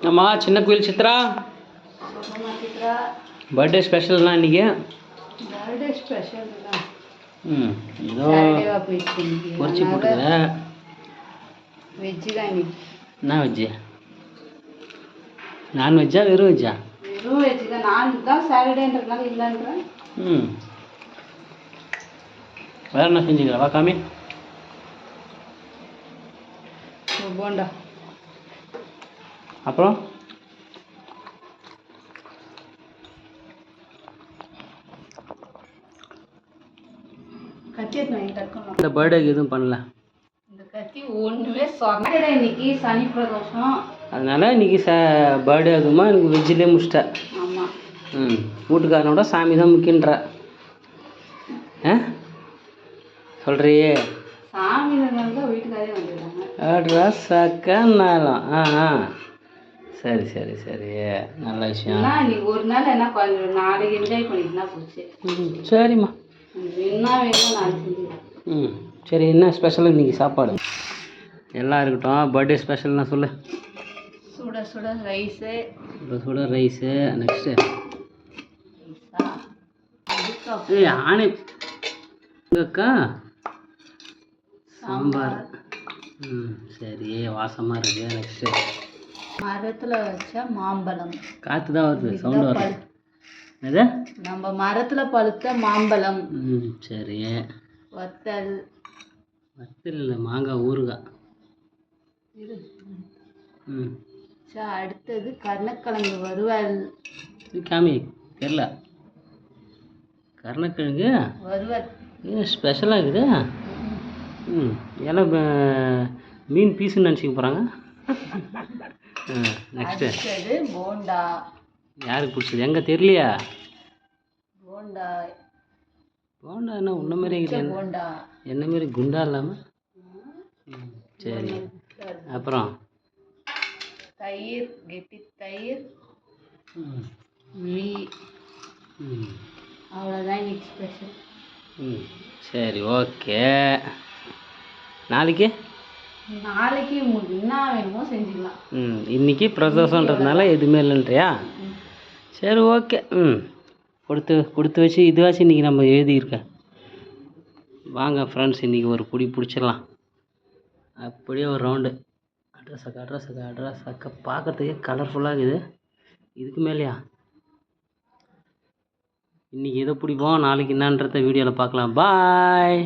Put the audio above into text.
அம்மா சின்ன குயில் சித்ரா. பர்த்டே ஸ்பெஷல்னா இன்னைக்கு? பர்த்டே ஸ்பெஷல் ம் ஏதோ பொரிச்சு போட்டுக்கிறேன் வெஜ்ஜு தான் இன்னைக்கு. என்ன வெஜ்ஜு? நான்வெஜ்ஜா வெறும் வெஜ்ஜா வெறும் வெஜ்ஜு தான். நான் தான் சாட்டர்டேன்றதுனால இல்லைன்றேன். ம். வேற என்ன செஞ்சுக்கிறா? வா காமி. போண்டா. அப்புறம்? இந்த பர்த்டேக்கு எதுவும் பண்ணல. இந்த கத்தி ஒன்றுமே சாட்டர்டே இன்னைக்கு சனி பிரதோஷம். அதனால இன்னைக்கு ச பர்த்டே அதுமா எனக்கு வெஜ்ஜிலே முடிச்சிட்டேன். ஆமாம் ம் வீட்டுக்காரனோட சாமி தான் முக்கியன்ற. ஆ? சொல்கிறியே சாமி வீட்டுக்காரே வந்துடுறாங்க சக்க நாளம். ஆ ஆ. சரி சரி சரி. நல்ல விஷயம். இன்னைக்கு ஒரு நாள் என்ன கொஞ்சம் நாளைக்கு என்ஜாய் பண்ணிட்டுனா போச்சு. ம் சரிம்மா. என்ன வேணுமோ நாளைக்கு ம் சரி என்ன ஸ்பெஷல் இன்னைக்கு சாப்பாடு? எல்லாம் இருக்கட்டும். பர்த்டே ஸ்பெஷல்னா சொல்லு. சுட சுட ரைஸு சுட சுட ரைஸு நெக்ஸ்ட்டு ஏய் ஆணை. அக்கா சாம்பார். ம் சரி. வாசமாக இருக்கு. நெக்ஸ்ட்டு மரத்துல வச்ச மாம்பழம். காற்று தான் வருது சவுண்டு வருது. எது நம்ம மரத்துல பழுத்த மாம்பழம். ம் சரி. வத்தல். வத்தல் இல்லை மாங்காய் ஊறுகாய். ம். சா, அடுத்தது கருணக்கிழங்கு வறுவல். காமி தெரில கருணக்கிழங்கு? வறுவல். ஏன் ஸ்பெஷலாக இருக்குது? ம். ப- மீன் பீஸுன்னு நினச்சிக்க போகிறாங்க நெக்ஸ்ட்டு அடுத்தது போண்டா. யாருக்கு பிடிச்சது? எங்கே தெரியலையா? போண்டா. போண்டா என்ன உன்ன இருக்குது போண்டா. என்ன மாரி குண்டா இல்லாமல் சரி. அப்புறம்? தயிர் கெட்டி தயிர். ம். அவ்வளோதான் இன்னைக்கு ஸ்பெஷல் ம். சரி ஓகே. நாளைக்கு? நாளைக்கு உங்களுக்கு என்ன வேணுமோ செஞ்சுக்கலாம். ம் இன்னைக்கு பிரதோஷன்றதுனால எதுவுமே இல்லைன்றியா? சரி ஓகே. ம் கொடுத்து கொடுத்து வச்சு இதுவாச்சும் இன்றைக்கி நம்ம எழுதியிருக்கேன் வாங்க ஃப்ரெண்ட்ஸ் இன்றைக்கி ஒரு புடி பிடிச்சிடலாம். அப்படியே ஒரு ரவுண்டு அட்ரஸ் அக்கா அட்ரஸ் அக்கா அட்ரஸ் அக்கா பார்க்குறதுக்கே கலர்ஃபுல்லாக இருக்குது. இதுக்கு மேலேயா? இன்றைக்கி எதை பிடிப்போம்? நாளைக்கு என்னன்றத வீடியோவில் பார்க்கலாம். பாய்